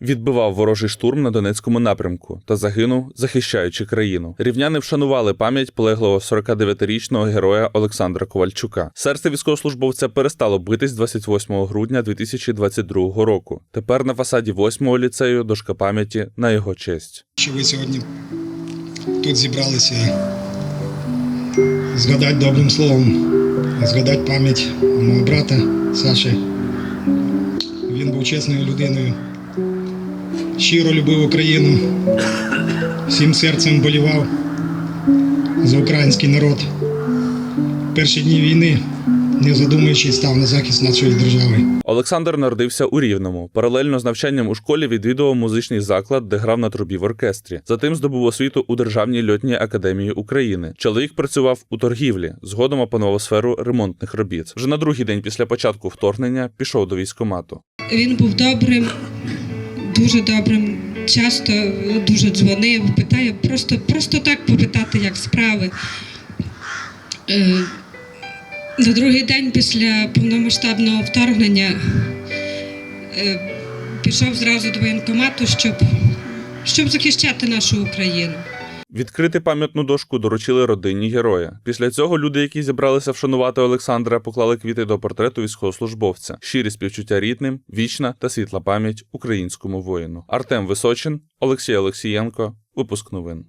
Відбивав ворожий штурм на Донецькому напрямку та загинув, захищаючи країну. Рівняни вшанували пам'ять полеглого 49-річного героя Олександра Ковальчука. Серце військовослужбовця перестало битись 28 грудня 2022 року. Тепер на фасаді 8-го ліцею дошка пам'яті на його честь. що ви сьогодні тут зібралися згадати добрим словом, згадати пам'ять мого брата Саші. Він був чесною людиною, щиро любив Україну, всім серцем болівав за український народ. Перші дні війни, не задумуючись, став на захист нашої держави. Олександр народився у Рівному. Паралельно з навчанням у школі відвідував музичний заклад, де грав на трубі в оркестрі. Затим здобув освіту у Державній льотній академії України. Чоловік працював у торгівлі, згодом опанував сферу ремонтних робіт. Вже на другий день після початку вторгнення пішов до військкомату. Він був добрим, дуже добрим. Часто дуже дзвонив, питає, просто, просто так попитати, як справи. Е, На другий день після повномасштабного вторгнення е, пішов зразу до воєнкомату, щоб, щоб захищати нашу Україну. Відкрити пам'ятну дошку доручили родині героя. Після цього люди, які зібралися вшанувати Олександра, поклали квіти до портрету військовослужбовця. Щирі співчуття рідним, вічна та світла пам'ять українському воїну. Артем Височин, Олексій Олексієнко. Випуск новин.